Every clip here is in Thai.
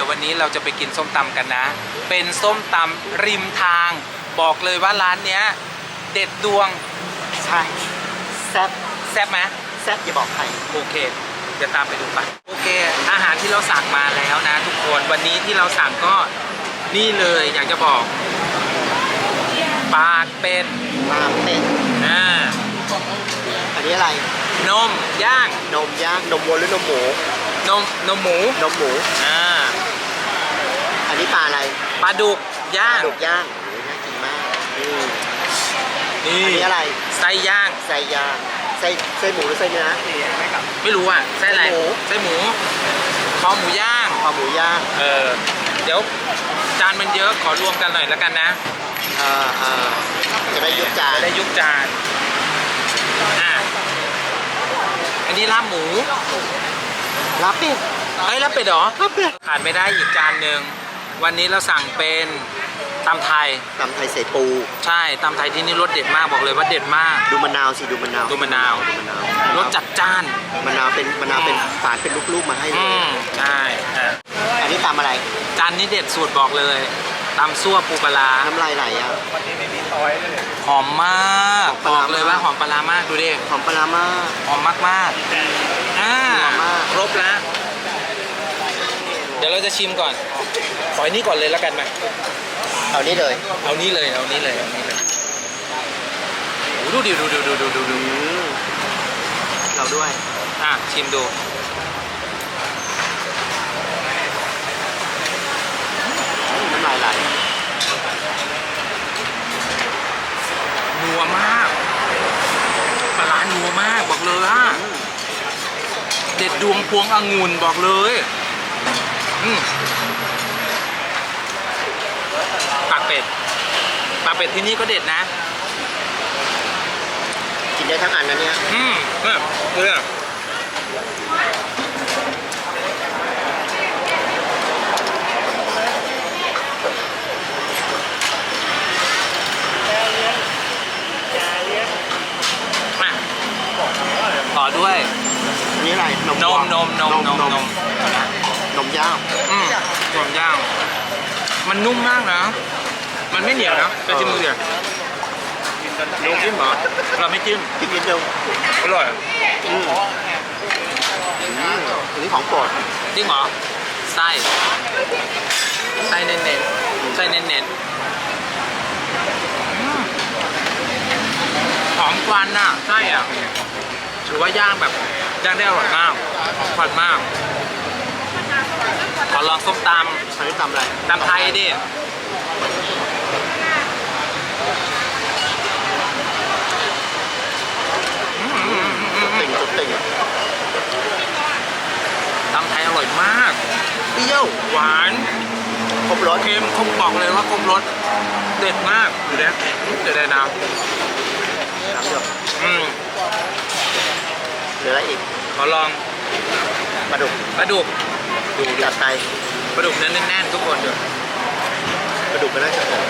ดี๋ยววันนี้เราจะไปกินส้มตำกันนะ เป็นส้มตำริมทาง บอกเลยว่าร้านเนี้ย เด็ดดวงใช่แซ่บแซ่บไหมแซ่บอย่าบอกใครโอเค เดี๋ยวตามไปดูไปโอเค อาหารที่เราสั่งมาแล้วนะ ทุกคนวันนี้ที่เราสั่งก็นี่เลยอยากจะบอกปากเป็ดปลาเป็ดอ่าอันนี้อะไร นมย่างนมย่างนมวัวหรือนมหมูนมนมหมูนมหมูอ่า อันนี้ปลาอะไรปลาดุกปย่าลางดุกย่างโอ้ยน่ากินมากอืมนี่อันนี้อะไรไส้ย่าง ไส้ย่างไส้ไส้หมูหรือไส้เนื้อ ไม่รู้อะไส้อะไรไส้หมู ไส้หมูคอหมูย่าง คอหมูย่าง เออเดี๋ยวจานมันเยอะขอรวมกันหน่อยแล้วกันนะเอ่อเอ่อจะได้ยุบจานจะได้ยุบจานอะอันนี้ลาบหมูลาบเป็ดเอ้ยลาบเป็ดเหรอลาบเป็ดขาดไม่ได้อีกจานหนึ่ง วันนี้เราสั่งเป็นตำไทย ตำไทยใส่ปู ใช่ตำไทยที่นี่รสเด็ดมากบอกเลยว่าเด็ดมาก ดูมะนาวสิดูมะนาวดูมะนาวดูมะนาวรสจัดจ้าน มะนาวเป็นมะนาวเป็นฝานเป็นลูกๆมาให้เลอืยมใช่อะอันนี้ตำอะไรจานนี้เด็ดสุดบอกเลยตำซั่วปูปลาร้าน้ำลายไหลอะ หอมมากหอมปลาบร้า อกเลยว่าหอมปลาร้ามากดูดิหอมปลาร้ามาก หอมมากๆอ่าหอมมาก ครบแล้วเดี๋ยวเราจะชิมก่อน ขออันนี้ก่อนเลยแล้วกันไหมเอานี่เลยเอานี้เลยเอานี้เลยเอานี้เลยโอ้ดูดิดูดูดูดูดูดูอืมเราด้วย อะชิมดูน้ำลายไหลนัวมากปลาร้านัวมากบอกเลยอะเด็ดดวงพวงองุ่นบอกเลย อืมปาก เป็ดปากเป็ดที่นี่ก็เด็ดนะ กินได้ทั้งอันนะเนี่ยอืมเนี่ยดูเนี่ยมาต่อด้วยอันนี้อะไรนมนวัวนมนมนมนมนมนมย่างอืมนมย่าง มันนุ่มมากนะ มันไม่เหนียวนะจะจิ้มมือเดียวลงจิ้มเหรอเราไม่จิ้มกินนิดนึงอร่อยอืมอืมอันนี้ของโปรดจริงเหรอไส้ไส้เน้นๆไส้เน้นๆอืมหอมควันน่ะไส้อะถือว่าย่างแบบย่างได้อร่อยมากหอมควันมากขอลองส้มตอันนี้ตำอะไรำตำไทยดิอืมอืม อืมอืมติ่งสุดติ่งตำไทยอร่อยมาก เปรี้ยว หวานครบรสเค็มเขาบอกเลยว่าครบรสเด็ดมากดูดิเด็ดเลยนะน้ำเดือดอืมเหลืออะไรอีกขอลองปลาดุกปลาดุกดูดูจัดไปปลาดุกเนื้อแน่นๆทุกคนดูปลาดุกมันน่าจะหอม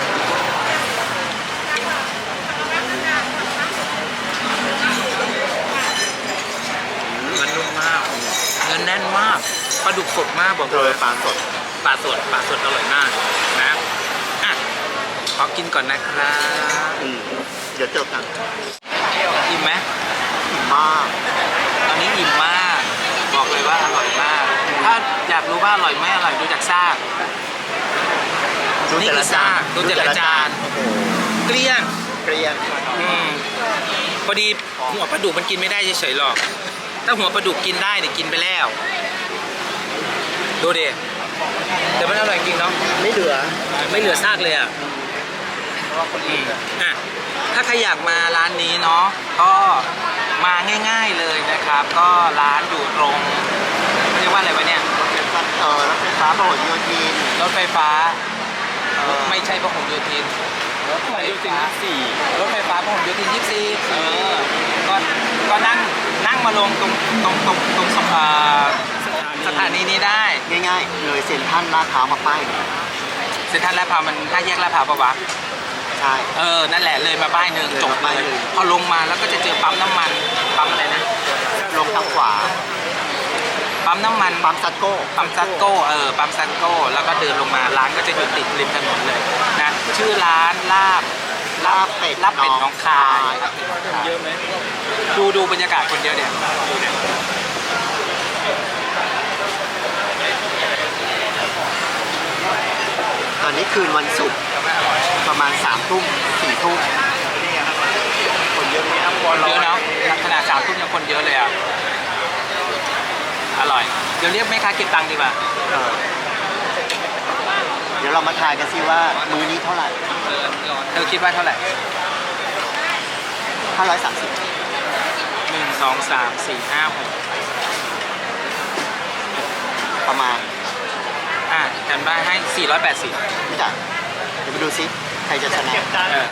มันนุ่มมากเนื้อแน่นมากปลาดุกสดมากบอกโรเลยยปลาสด ปลาสดปลาสดอร่อยมากนะอะขอกินก่อนนะครับอืมเดี๋ยวเจอกันอิ่มไหมมากตอนนี้อิ่มมาก บอกเลยว่าอร่อยมาก ถ้าอยากรู้ว่าอร่อยไม่อร่อยดูจากซาก นี่คือซากดูแต่ละจาน โอ้โหเกลี้ยง เกรียงอืมพอดีหัวปลาดุกมันกินไม่ได้เฉยๆหรอก ถ้าหัวปลาดุกกินได้เนี่ยกินไปแล้ว ดูดิแต่มันอร่อยจริงเนาะไม่เหลือไม่เหลือซากเลยอะอืมอะถ้าใครอยากมาร้านนี้เนาะก็มาง่าย ๆเลยนะครับ ก็ร้านอยู่ตรงเรียกว่าอะไรวะเนี่ยเออรถไฟฟ้าพหลโยธินรถไฟฟ้าเออไม่ใช่พหลโยธิน รถไฟฟ้าสี่รถไฟฟ้าพหลโยธินยี่สี่เออก็ก็นั่งนั่งมาลงตรงตรงตรงตรงสะพานสถานีนี้ได้ ง่ายๆ เลยเซ็นทรัลลาดพร้าวมาป้ายหนึ่งเซ็นทรัลลาดพร้าวมันห้าแยกลาดพร้าวปะวะ ใช่ เออ นั่นแหละเลยมาป้ายหนึ่งเลยจบมาป้ายเลยหนึ่งพอลงมาแล้วก็จะเจอปั๊มน้ำมันปั๊มอะไรนะ ลงทางขวา ปั๊มปั๊มน้ำมัน ปั๊มซัตโก้ปั๊มซัตโก้เออปั๊มซัตโก้แล้วก็เดินลงมาร้านก็จะอยู่ติดริมถนนเลยนะชื่อร้านลาบลาบเป็ดลาบเป็ดน้องคายลาบเป็ดน้องคายเยอะไหมดูดูบรรยากาศคนเยอะเนี่ยดูเนี่ยตอนนี้คืนวันศุกร์ประมาณสามทุ่มสี่ทุ่มคนเยอะไหมครับคนเยอะเนาะขนาดสามทุ่มยังคนเยอะเลยอะ อร่อย เดี๋ยวเรียกแม่ค้าเก็บตังค์ดีกว่าเออเดี๋ยวเรามาทายกันสิว่ามื้อนี้เท่าไหร่ เธอคิดว่าเท่าไหร่530 หนึ่งสองสามสี่ห้าหกประมาณอะจำได้ให้480พี่จ๋าเดี๋ยวไปดูซิใครจะชนะ เออ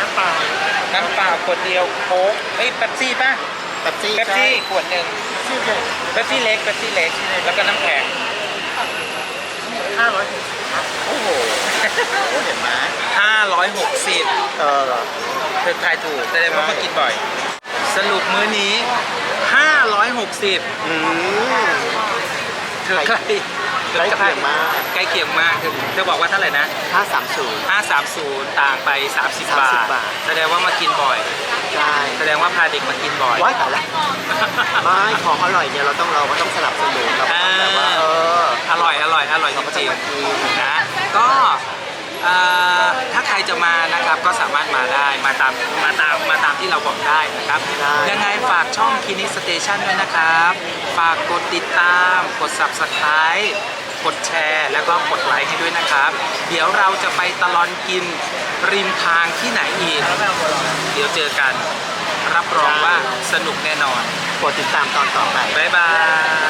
น้ำเปล่า น้ำเปล่าขวดเดียวโค้กเอ้ยเป๊ปซี่ป่ะเป๊ปซี่เป๊ปซี่ขวดหนึ่งเป๊ปซี่เล็กเป๊ปซี่เล็กแล้วก็น้ำแข็งห้าร้อยโอ้โหเห็นไหม560เออเธอทายถูกแสดงว่ามากินบ่อย สรุปมื้อนี้560อืมเธอใกล้ ใกล้เคียงมาก ใกล้เคียงมากเธอเธอบอกว่าเท่าไหร่นะ 530 530 ต่างไป 30 บาท บาท แสดงว่ามากินบ่อย ใช่ แสดงว่าพาเด็กมากินบ่อยว้ายตายแล้วไม่ของอร่อยเนี่ยเราต้องเราก็ต้องสนับสนุนเราก็ต้องแบบว่าเอออร่อยอร่อยอร่อยจเราก็ต้อริงงมากินๆนะก็เอ่อ ถ้าใครจะมานะครับก็สามารถมาได้มาตามมาตามมาตามที่เราบอกได้นะครับได้ยังไงฝากช่องคินิสเตชันด้วยนะครับ ฝากกดติดตาม กด subscribe กดแชร์ แล้วก็กดไลค์ให้ด้วยนะครับ เดี๋ยวเราจะไปตลอนกินริมทางที่ไหนอีก เดี๋ยวเจอกัน รับรองว่าสนุกแน่นอน กดติดตามตอนต่อไป บ๊ายบาย